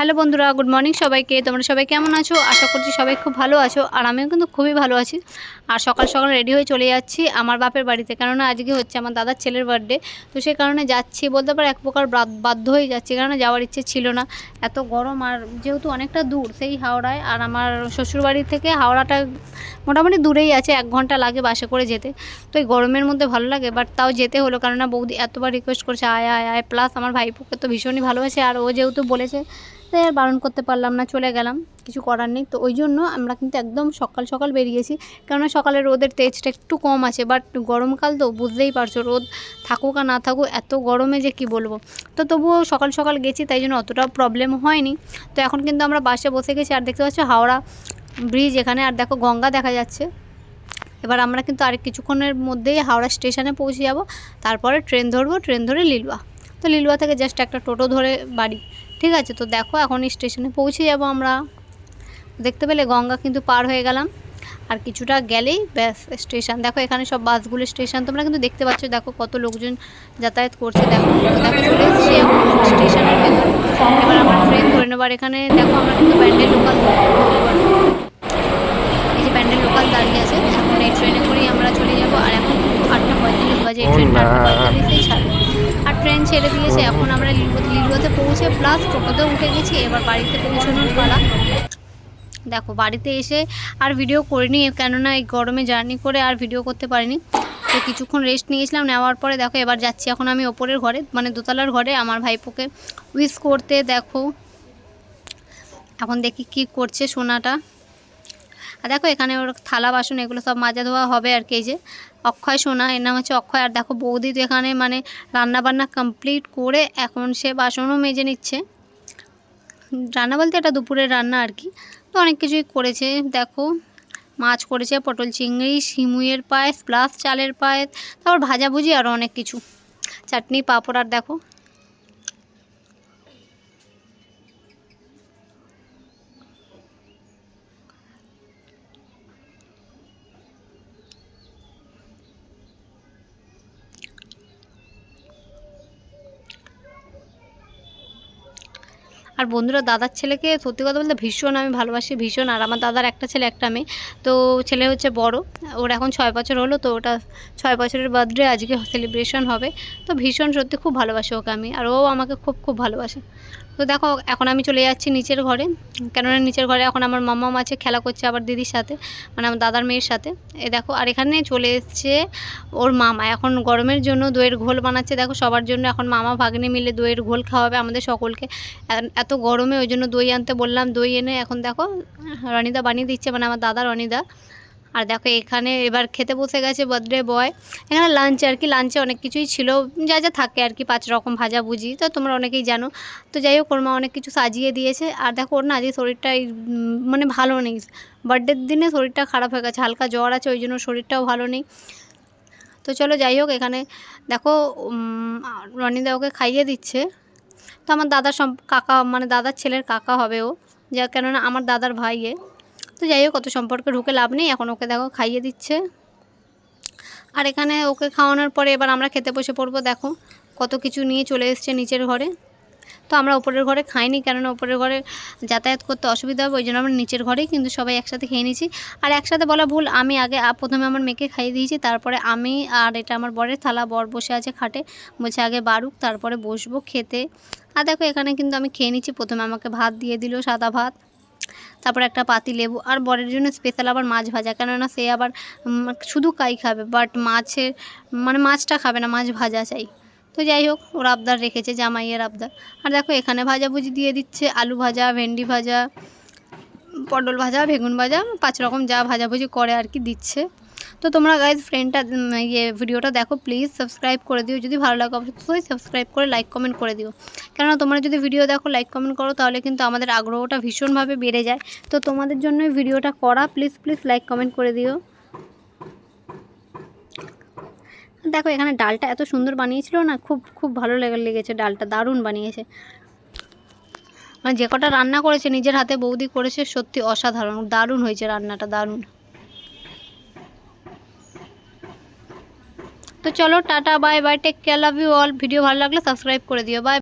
Hello বন্ধুরা, good morning সবাইকে। তোমরা সবাই কেমন আছো? আশা করছি সবাই খুব ভালো আছো, আর আমিও কিন্তু খুবই ভালো আছি। আর সকাল সকাল রেডি হয়ে চলে যাচ্ছি আমার বাপের বাড়িতে। কেননা আজকে হচ্ছে আমার দাদার ছেলের বার্থডে তো সেই কারণে যাচ্ছি বলতে পারো এক প্রকার বাধ্য হয়ে যাচ্ছি। কারণ যাওয়ার ইচ্ছে ছিল না। এত গরম আর যেহেতু অনেকটা দূর সেই হাওড়ায়, আর আমার শ্বশুরবাড়ি থেকে হাওড়াটা মোটামুটি দূরেই আছে, এক ঘণ্টা লাগে বাসে করে যেতে। তো এই গরমের মধ্যে ভালো লাগে বাট তাও যেতে হলো। কেননা বৌদি এতবার রিকোয়েস্ট করছে, আয় আয় আয় প্লাস আমার ভাইপোকে তো ভীষণই ভালোবাসে। আর ও যেহেতু বলেছে তাই আর বারণ করতে পারলাম না, চলে গেলাম, কিছু করার নেই। তো ওই জন্য আমরা কিন্তু একদম সকাল সকাল বেরিয়েছি। কেননা সকালে রোদের তেজটা একটু কম আছে বাট গরমকাল তো বুঝতেই পারছ, রোদ থাকুক আর না থাকুক, এত গরমে যে কি বলব। তো তবুও সকাল সকাল গেছি, তাই জন্য অতটা প্রবলেম হয়নি। তো এখন কিন্তু আমরা বাসে বসে গেছি, আর দেখতে পাচ্ছ হাওড়া ব্রিজ এখানে, আর দেখো গঙ্গা দেখা যাচ্ছে। এবার আমরা কিন্তু আরেক কিছুক্ষণের মধ্যেই হাওড়া স্টেশনে পৌঁছে যাব। তারপরে ট্রেন ধরবো ট্রেন ধরে লিলুয়া। তো লিলুয়া থেকে জাস্ট একটা টোটো ধরে বাড়ি। ঠিক আছে, তো দেখো এখন স্টেশনে পৌঁছে যাব আমরা। দেখতে পেলে গঙ্গা কিন্তু পার হয়ে গেলাম। আর কিছুটা গেলেই ব্যাস স্টেশন। দেখো এখানে সব বাসগুলো স্টেশন। তোমরা কিন্তু দেখতে পাচ্ছ, দেখো কত লোকজন যাতায়াত করছে। দেখো দেখো চলে এসেছি এখন স্টেশনের ভেতর। এবার আমরা ট্রেন ধরে নেবার। এখানে দেখো আমরা কিন্তু ব্যান্ডেল লোকাল পৌঁছে প্লাস টোটোতেও উঠে গেছি, এবার বাড়িতে পৌঁছানোর পালা। দেখো, বাড়িতে এসে আর ভিডিও করিনি, কেননা এই গরমে জার্নি করে আর ভিডিও করতে পারিনি। তো কিছুক্ষণ রেস্ট নিয়েছিলাম, নেওয়ার পরে দেখো, এবার যাচ্ছি এখন আমি ওপরের ঘরে মানে দোতলার ঘরে। আমার ভাইপোকে উইশ করতে দেখো। এখন দেখি কি করছে সোনাটা। আর দেখো এখানে ওর থালা বাসন এগুলো সব মাজা ধোয়া হবে আর কি যে অক্ষয় সোনা, এর নাম হচ্ছে অক্ষয়। আর দেখো বৌদি তো এখানে মানে রান্না বান্না কমপ্লিট করে এখন সে বাসনও মেজে নিচ্ছে। রান্না বলতে এটা দুপুরের রান্না আর কি। তো অনেক কিছুই করেছে। দেখো মাছ করেছে, পটল চিংড়ি শিমুয়ের পায়েস প্লাস চালের পায়েস, তারপর ভাজাভুজি আরও অনেক কিছু। চাটনি, পাঁপড়, আর দেখো আর বন্ধুরা, দাদার ছেলেকে সত্যি কথা বলতে ভীষণ আমি ভালোবাসি, ভীষণ। আর আমার দাদার একটা ছেলে, একটা মেয়ে। তো ছেলে হচ্ছে বড়, ওর এখন ছয় বছর হলো, তো ওটা ছয় বছরের বার্থডে আজকে সেলিব্রেশন হবে। তো ভীষণ সত্যি খুব ভালোবাসি ওকে আমি, আর ও আমাকে খুব খুব ভালোবাসে। তো দেখো, এখন আমি চলে যাচ্ছি নিচের ঘরে। কেননা নিচের ঘরে এখন আমার মাম্মাম আছে, খেলা করছে আবার দিদির সাথে মানে আমার দাদার মেয়ের সাথে। এ দেখো, আর এখানে চলে এসছে ওর মামা। এখন গরমের জন্য দইয়ের ঘোল বানাচ্ছে। দেখো, সবার জন্য এখন মামা ভাগ্নে মিলে দইয়ের ঘোল খাওয়াবে আমাদের সকলকে। এত গরমে ওই জন্য দই আনতে বললাম, দই এনে এখন দেখো, রনিদা বানিয়ে দিচ্ছে মানে আমার দাদা রনিদা। আর দেখো এখানে এবার খেতে বসে গেছে বার্থডে বয় এখানে লাঞ্চে আর কি লাঞ্চে অনেক কিছুই ছিল। যা যা থাকে আর কি, পাঁচ রকম ভাজা ভুজি, তো তোমরা অনেকেই জানো। তো যাই হোক, ওর মা অনেক কিছু সাজিয়ে দিয়েছে। আর দেখো, ওর না আজকে শরীরটা মানে ভালো নেই। বার্থডের দিনে শরীরটা খারাপ হয়ে গেছে, হালকা জ্বর আছে, ওই জন্য শরীরটাও ভালো নেই। তো চলো যাই হোক, এখানে দেখো রনিদা ওকে খাইয়ে দিচ্ছে। তো আমার দাদার কাকা মানে দাদার ছেলের কাকা হবে ও। যা, কেননা আমার দাদার ভাইয়ে। তো যাই হোক, অত সম্পর্কে ঢুকে লাভ নেই। এখন ওকে দেখো, খাইয়ে দিচ্ছে। আর এখানে ওকে খাওয়ানোর পরে এবার আমরা খেতে বসে পড়ব, দেখো। কত কিছু নিয়ে চলে এসছে নিচের ঘরে। তো আমরা ওপরের ঘরে খাইনি, কেননা ওপরের ঘরে যাতায়াত করতে অসুবিধা হবে, ওই জন্য আমরা নিচের ঘরেই কিন্তু সবাই একসাথে খেয়ে নিয়েছি। আর একসাথে বলা ভুল, আমি আগে প্রথমে আমার মেয়েকে খাইয়ে দিয়েছি, তারপরে আমি আর এটা আমার বরের থালা, বর বসে আছে খাটে। বলছে, আগে বাড়ুক, তারপরে বসবো খেতে। আর দেখো, এখানে কিন্তু আমি খেয়ে নিচ্ছি প্রথমে আমাকে ভাত দিয়ে দিল, সাদা ভাত। তারপর একটা পাতি লেবু আর বরের জন্য স্পেশাল আবার মাছ ভাজা। কেননা সে আবার শুধু কাই খাবে বাট মাছের মানে মাছটা খাবে না, মাছ ভাজা চাই। তো যাই হোক, ওর আবদার রেখেছে, জামাইয়ের আবদার। আর দেখো, এখানে ভাজাভুজি দিয়ে দিচ্ছে, আলু ভাজা, ভেন্ডি ভাজা, পটল ভাজা, বেগুন ভাজা, পাঁচ রকম যা ভাজাভুজি করে আর কি দিচ্ছে। তো তোমরা গাইজ ফ্রেন্ডটা ইয়ে ভিডিওটা দেখো প্লিজ সাবস্ক্রাইব করে দিও। যদি ভালো লাগে অবশ্যই সাবস্ক্রাইব করে লাইক কমেন্ট করে দিও। কেননা তোমরা যদি ভিডিও দেখো লাইক কমেন্ট করো, তাহলে কিন্তু আমাদের আগ্রহটা ভীষণভাবে বেড়ে যায়। তো তোমাদের জন্যই ভিডিওটা করা প্লিজ প্লিজ লাইক কমেন্ট করে দিও। দেখো, এখানে ডালটা এত সুন্দর বানিয়েছিল না, খুব খুব ভালো লেগে, লেগেছে ডালটা, দারুণ বানিয়েছে। মানে যে কটা রান্না করেছে, নিজের হাতে বৌদি করেছে, সত্যি অসাধারণ, দারুণ হয়েছে রান্নাটা, দারুণ। তো চলো tata bye bye take care love you all video ভালো লাগলে সাবস্ক্রাইব করে দিও বাই